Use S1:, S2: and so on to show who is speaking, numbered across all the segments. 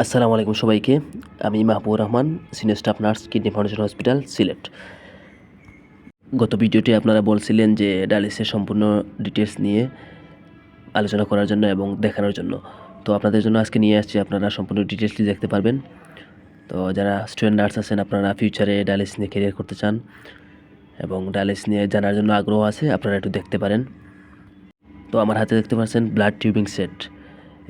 S1: আসসালামু আলাইকুম সবাইকে। আমি Mahbub Rahman, senior staff nurse, kidney foundation hospital, Sylhet. গত ভিডিওটি আপনারা বলছিলেন যে ডায়ালিসিসের সম্পূর্ণ ডিটেলস নিয়ে আলোচনা করার জন্য এবং দেখানোর জন্য। তো আপনাদের জন্য আজকে নিয়ে আসছি, আপনারা সম্পূর্ণ ডিটেলসটি দেখতে পারবেন। তো যারা স্টুডেন্ট নার্স আছেন, আপনারা ফিউচারে ডায়ালিসিস নিয়ে ক্যারিয়ার করতে চান এবং ডায়ালিসিস নিয়ে জানার জন্য আগ্রহ আছে, আপনারা একটু দেখতে পারেন। তো আমার হাতে দেখতে পাচ্ছেন ব্লাড টিউবিং সেট।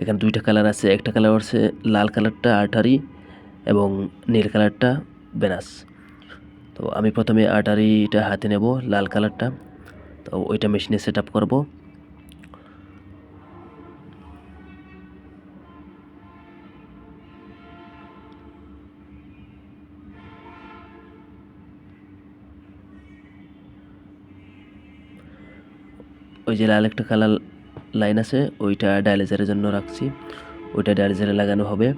S1: এখানে দুইটা কালার আছে, একটা কালার হচ্ছে লাল কালারটা আর্টারি এবং নীল কালারটা বেনাস তো আমি প্রথমে আর্টারিটা হাতে নেব, লাল কালারটা। তো ওইটা মেশিনে সেট আপ করব। ওই যে লাল একটা কালার লাইন আছে, ওইটা ডায়ালিজারের জন্য রাখছি। ওইটা ডায়ালিজারে লাগানো হবে।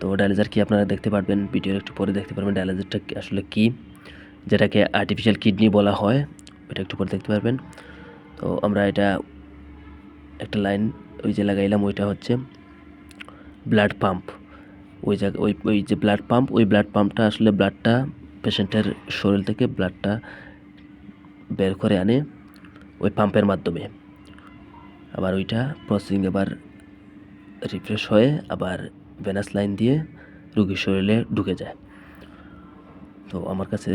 S1: তো ডায়ালিজার কি আপনারা দেখতে পারবেন, ভিডিওর একটু পরে দেখতে পারবেন ডায়ালিজারটা আসলে কি? যেটাকে আর্টিফিশিয়াল কিডনি বলা হয়, ওইটা একটু পরে দেখতে পারবেন। তো আমরা এটা একটা লাইন ওই যে লাগাইলাম, ওইটা হচ্ছে ব্লাড পাম্প ওই জায়গা ওই ওই যে ব্লাড পাম্প ওই ব্লাড পাম্পটা আসলে ব্লাডটা পেশেন্টের শরীর থেকে ব্লাডটা বের করে আনে ওই পাম্পের মাধ্যমে। আবার ওইটা প্রসেসিং আবার রিফ্রেশ হয়ে আবার ভেনাস লাইন দিয়ে রুগীর শরীরে ঢুকে যায়। তো আমার কাছে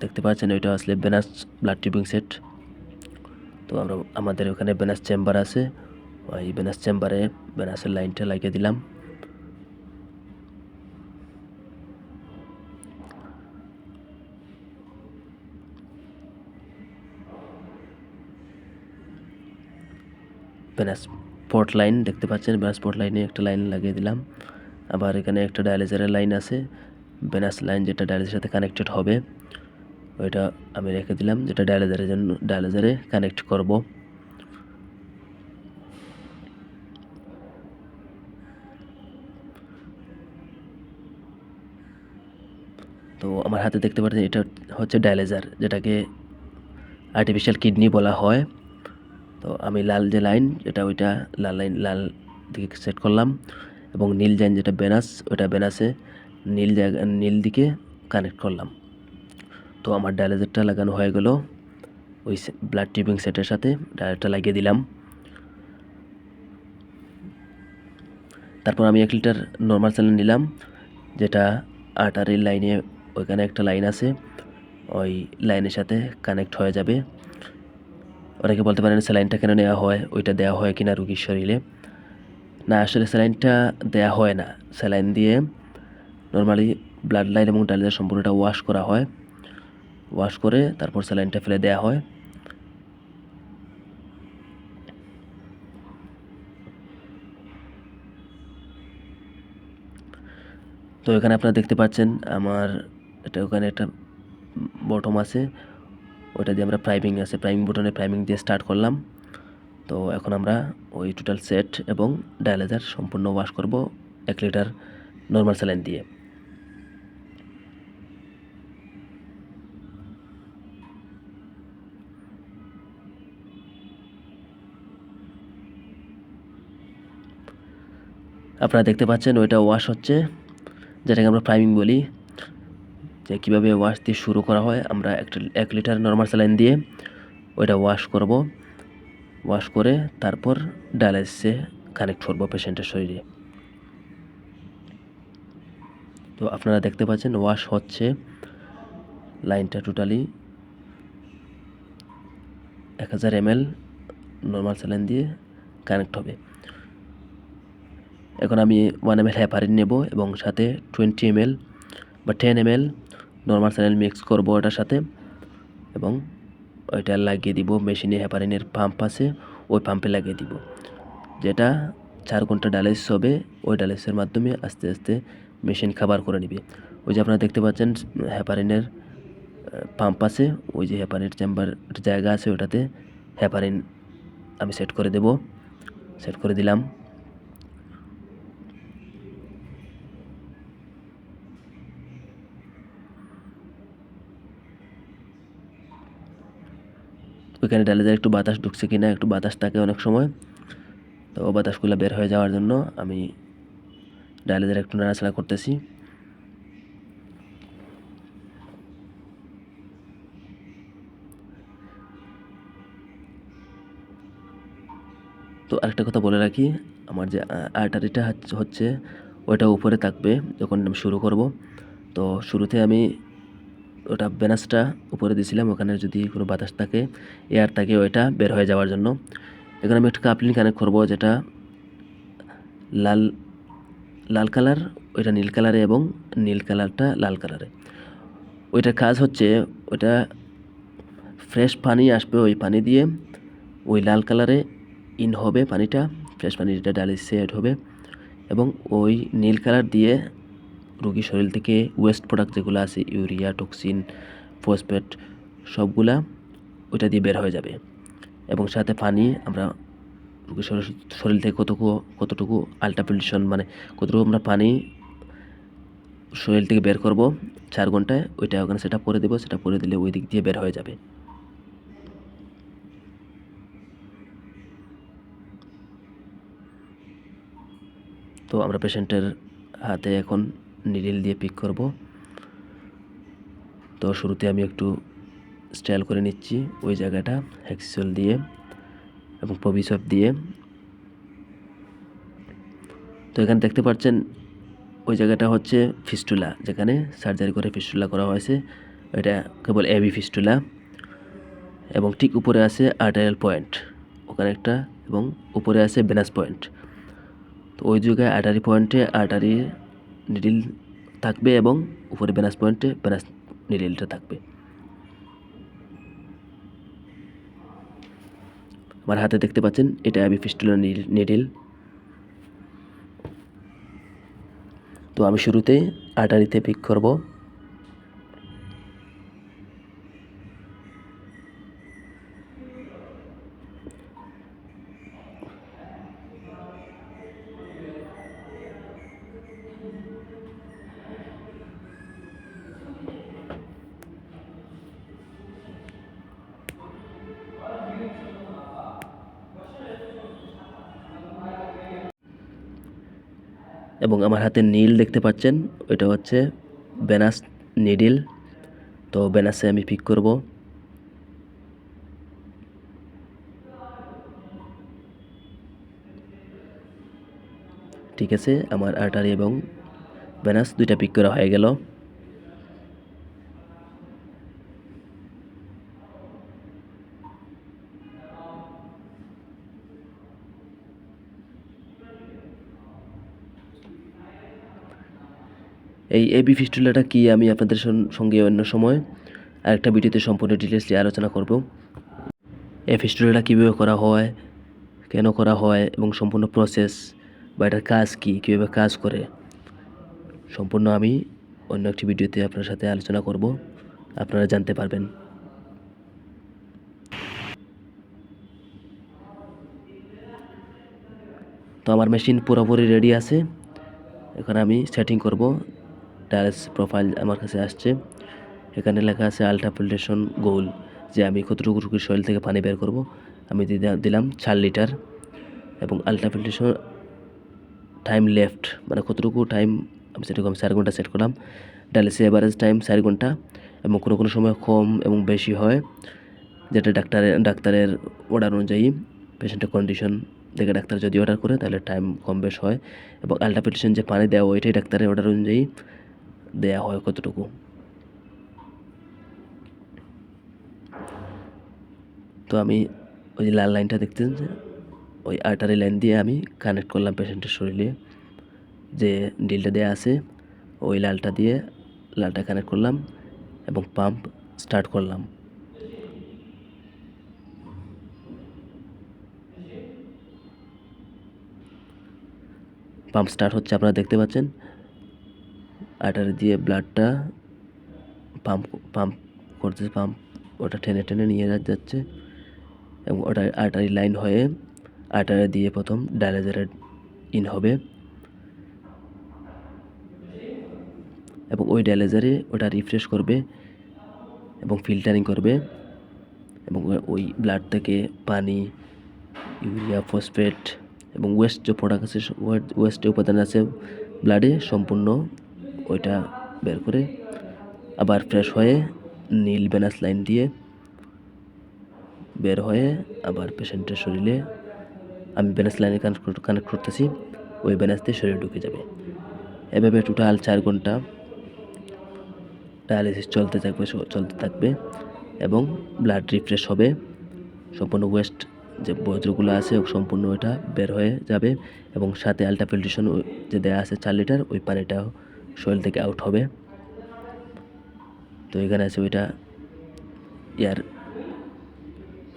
S1: দেখতে পাচ্ছেন ওইটা আসলে ভেনাস ব্লাড টিউবিং সেট তো আমরা, আমাদের ওখানে ভেনাস চেম্বার আছে। ওই ভেনাস চেম্বারে ভেনাসের লাইনটা লাগিয়ে দিলাম। ভেনাস পোর্ট লাইন দেখতে পাচ্ছেন? ভেনাস পোর্ট লাইনে একটা লাইন লাগিয়ে দিলাম। আবার এখানে একটা ডায়ালিজারের লাইন আছে। ভেনাস লাইন যেটা ডায়ালিজারের সাথে কানেক্টেড হবে, ওইটা আমি রেখে দিলাম, যেটা ডায়ালিজারের জন্য ডায়ালিজারে কানেক্ট করব। তো আমার হাতে দেখতে পাচ্ছেন, এটা হচ্ছে ডায়ালিজার যেটাকে আর্টিফিশিয়াল কিডনি বলা হয়। তো আমি লাল যে লাইন, যেটা ওইটা লাল লাইন, লাল দিকে সেট করলাম এবং নীল লাইন যেটা বেনাস, ওইটা বেনাসে নীল জায়গা, নীল দিকে কানেক্ট করলাম। তো আমার ডায়ালাইজারটা লাগানো হয়ে গেল। ওই ব্লাড টিউবিং সেটের সাথে ডায়ালারটা লাগিয়ে দিলাম। তারপর আমি এক লিটার নর্মাল স্যালাইন নিলাম, যেটা আটারের লাইনে ওইখানে একটা লাইন আছে, ওই লাইনের সাথে কানেক্ট হয়ে যাবে। অনেকে বলতে পারেন স্যালাইনটা কেন নেওয়া হয়, ওইটা দেওয়া হয় কিনা রুগীর শরীরে। না, আসলে স্যালাইনটা দেওয়া হয় না। স্যালাইন দিয়ে নর্মালি ব্লাড লাইন এবং ডায়ালিজার সম্পূর্ণটা ওয়াশ করা হয়। ওয়াশ করে তারপর স্যালাইনটা ফেলে দেওয়া হয়। তো এখানে আপনারা দেখতে পাচ্ছেন, আমার এটা ওখানে একটা বটম আছে। ওটা দিয়ে আমরা প্রাইমিং আছে প্রাইমিং বটনে প্রাইমিং দিয়ে স্টার্ট করলাম। তো এখন আমরা ওই টোটাল সেট এবং ডায়ালাইজার সম্পূর্ণ ওয়াশ করব এক লিটার নর্মাল স্যালাইন দিয়ে। আপনারা দেখতে পাচ্ছেন ওইটা ওয়াশ হচ্ছে, যেটাকে আমরা প্রাইমিং বলি। যে কীভাবে ওয়াশ দিয়ে শুরু করা হয়, আমরা একটা, এক লিটার নর্মাল স্যালাইন দিয়ে ওইটা ওয়াশ করব। ওয়াশ করে তারপর ডায়ালাইসিসে কানেক্ট করব পেশেন্টের শরীরে। তো আপনারা দেখতে পাচ্ছেন ওয়াশ হচ্ছে লাইনটা টোটালি এক হাজার এম এল নর্মাল স্যালাইন দিয়ে কানেক্ট হবে। এখন আমি ওয়ান এম এল হ্যাপারিন নেব এবং সাথে টোয়েন্টি এম এল বা ten M L normal saline mix করব ওটার সাথে এবং ওইটা লাগিয়ে দিব মেশিনে হ্যাপারিনের পাম্প আছে, ওই পাম্পে লাগিয়ে দিব। যেটা চার ঘণ্টা ডায়ালিসিস হবে, ওই ডায়ালিসিসের মাধ্যমে আস্তে আস্তে মেশিন খাবার করে নেবে। ওই যে আপনারা দেখতে পাচ্ছেন হ্যাপারিনের পাম্প আছে, ওই যে হ্যাপারিনের চেম্বার জায়গা আছে, ওটাতে হ্যাপারিন আমি সেট করে দেব। সেট করে দিলাম। ওইখানে ডায়ালিজার একটু বাতাস ঢুকছে কিনা, একটু বাতাস থাকে অনেক সময়। তো বাতাসগুলো বের হয়ে যাওয়ার জন্য আমি ডায়ালিজার একটু নাড়াচাড়া করতেছি। তো আরেকটা কথা বলে রাখি, আমার যে আর্টারিটা হচ্ছে ওটা উপরে থাকবে, যখন আমি শুরু করব। তো শুরুতে আমি ওটা ব্যানাসটা উপরে দিয়েছিলাম, ওখানে যদি কোনো বাতাস থাকে এয়ার থাকে, ওইটা বের হয়ে যাওয়ার জন্য। এখানে আমি একটা কাপলিং কানেক্ট করব, যেটা লাল লাল কালার ওইটা নীল কালারে এবং নীল কালারটা লাল কালারে ওইটার কাজ হচ্ছে, ওইটা ফ্রেশ পানি আসবে ওই পানি দিয়ে, ওই লাল কালারে ইন হবে পানিটা ফ্রেশ পানিটা ডালে সেট হবে এবং ওই নীল কালার দিয়ে রোগীর শরীর থেকে ওয়েস্ট প্রোডাক্ট যেগুলো আছে ইউরিয়া টক্সিন ফসফেট সবগুলা ওইটা দিয়ে বের হয়ে যাবে। এবং সাথে পানি আমরা রোগীর শরীর শরীর থেকে কতটুকু কতটুকু আলট্রাপিলেশন মানে কতটুকু আমরা পানি শরীর থেকে বের করব চার ঘন্টায়, ওইটা ওখানে সেটা করে দেবো সেটা করে দিলে ওই দিক দিয়ে বের হয়ে যাবে। তো আমরা পেশেন্টের হাতে এখন নিডিল দিয়ে পিক করব। তো শুরুতে আমি একটু স্টাইল করে নিচ্ছি ওই জায়গাটা হেক্সিসল দিয়ে এবং প্রবিসপ দিয়ে। তো এখানে দেখতে পাচ্ছেন, ওই জায়গাটা হচ্ছে ফিস্টুলা যেখানে সার্জারি করে ফিস্টুলা করা হয়েছে। এটা কেবল এবি ফিস্টুলা এবং ঠিক উপরে আছে আর্টারিয়াল পয়েন্ট ওখানে একটা এবং উপরে আছে বেনাস পয়েন্ট তো ওই জায়গায় আর্টারি পয়েন্টে আর্টারি নিডিল থাকবে এবং উপরে বেনাস পয়েন্টে বেনাস নিডিলটা থাকবে। আমার হাতে দেখতে পাচ্ছেন, এটা আমি ফিস্টুলা নিডিল তো আমি শুরুতে আটারিতে পিক করব। এবং আমার হাতে নীল দেখতে পাচ্ছেন ওইটা হচ্ছে বেনাস নিডিল। তো বেনাসে আমি পিক করব। ঠিক আছে, আমার আর্টারি এবং বেনাস দুইটা পিক করা হয়ে গেল। এই এবি ফিস্টুলাটা কি আমি আপনাদের সঙ্গে অন্য সময় আরেকটা ভিডিওতে সম্পূর্ণ ডিটেলসলি আলোচনা করব। এই ফিস্টুলাটা কীভাবে করা হয়, কেন করা হয় এবং সম্পূর্ণ প্রসেস বা এটার কাজ কী, কীভাবে কাজ করে, সম্পূর্ণ আমি অন্য একটি ভিডিওতে আপনার সাথে আলোচনা করব। আপনারা জানতে পারবেন। তো আমার মেশিন পুরোপুরি রেডি আছে। এখন আমি সেটিং করব। ডায়ালিস প্রোফাইল আমার কাছে আসছে। এখানে লেখা আছে, আলট্রাফিল্ট্রেশন গোল যে আমি কতটুকু শরীর থেকে পানি বের করব। আমি দিলাম চার লিটার এবং আলট্রাফিল্ট্রেশন টাইম লেফট মানে কতটুকু টাইম, আমি সেটুকু আমি চার ঘণ্টা সেট করলাম। ডায়ালিসিস এভারেজ টাইম চার ঘণ্টা এবং কোনো কোনো সময় কম এবং বেশি হয়, যেটা ডাক্তারের ডাক্তারের অর্ডার অনুযায়ী পেশেন্টের কন্ডিশন দেখে ডাক্তার যদি অর্ডার করে তাহলে টাইম কম বেশ হয়। এবং আলট্রাফিল্ট্রেশন যে পানি দেওয়া, ওইটাই ডাক্তারের অর্ডার অনুযায়ী দেয়া হয় কতটুকু তো আমি ওই যে লাল লাইনটা দেখতেন যে, ওই আর্টারি লাইন দিয়ে আমি কানেক্ট করলাম পেশেন্টের শরীরে। যে ডিলটা দেওয়া আছে, ওই লালটা দিয়ে লালটা কানেক্ট করলাম এবং পাম্প স্টার্ট করলাম। পাম্প স্টার্ট হচ্ছে, আপনারা দেখতে পাচ্ছেন আর্টারি দিয়ে ব্লাডটা পাম্প পাম্প করতেছে পাম্প ওটা টেনে টেনে নিয়ে যাচ্ছে এবং ওটা আটারি লাইন হয়ে আটারে দিয়ে প্রথম ডায়ালাইজারে ইন হবে এবং ওই ডায়ালাইজারে ওটা রিফ্রেশ করবে এবং ফিল্টারিং করবে এবং ওই ব্লাড থেকে পানি ইউরিয়া ফসফেট এবং ওয়েস্ট যে প্রোডাক্ট আছে ওয়েস্ট যে উপাদান আছে ব্লাডে সম্পূর্ণ ওইটা বের করে আবার ফ্রেশ হয়ে নীল ভেনাস লাইন দিয়ে বের হয়ে আবার পেশেন্টের শরীরে আমি ভেনাস লাইনে কানেক্ট কানেক্ট করতেছি, ওই ভেনাস দিয়ে শরীরে ঢুকে যাবে। এভাবে টোটাল চার ঘণ্টা ডায়ালিসিস চলতে থাকবে চলতে থাকবে এবং ব্লাড রিফ্রেশ হবে। সম্পূর্ণ ওয়েস্ট যে বজ্রগুলো আছে সম্পূর্ণ ওইটা বের হয়ে যাবে এবং সাথে আলট্রাফিল্ট্রেশন যে দেওয়া আছে চার লিটার ওই পানিটাও শরীর থেকে আউট হবে। তো এখানে আছে ওইটা এয়ার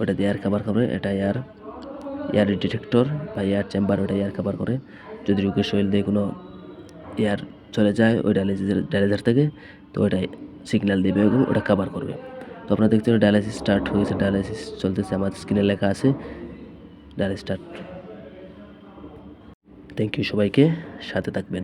S1: ওটা এয়ার কাভার করে, এটা এয়ার এয়ার ডিটেক্টর বা এয়ার চেম্বার ওটা এয়ার কাভার করে। যদি রোগীর শরীর দিয়ে কোনো এয়ার চলে যায় ওই ডায়ালিসিসের ডায়ালিজার থেকে, তো ওটাই সিগন্যাল দেবে এবং ওটা কাভার করবে। তো আপনারা দেখতে ডায়ালিসিস স্টার্ট হয়েছে ডায়ালিসিস চলতেছে, আমার স্ক্রিনে লেখা আছে ডায়ালিসিস স্টার্ট থ্যাংক ইউ সবাইকে, সাথে থাকবেন।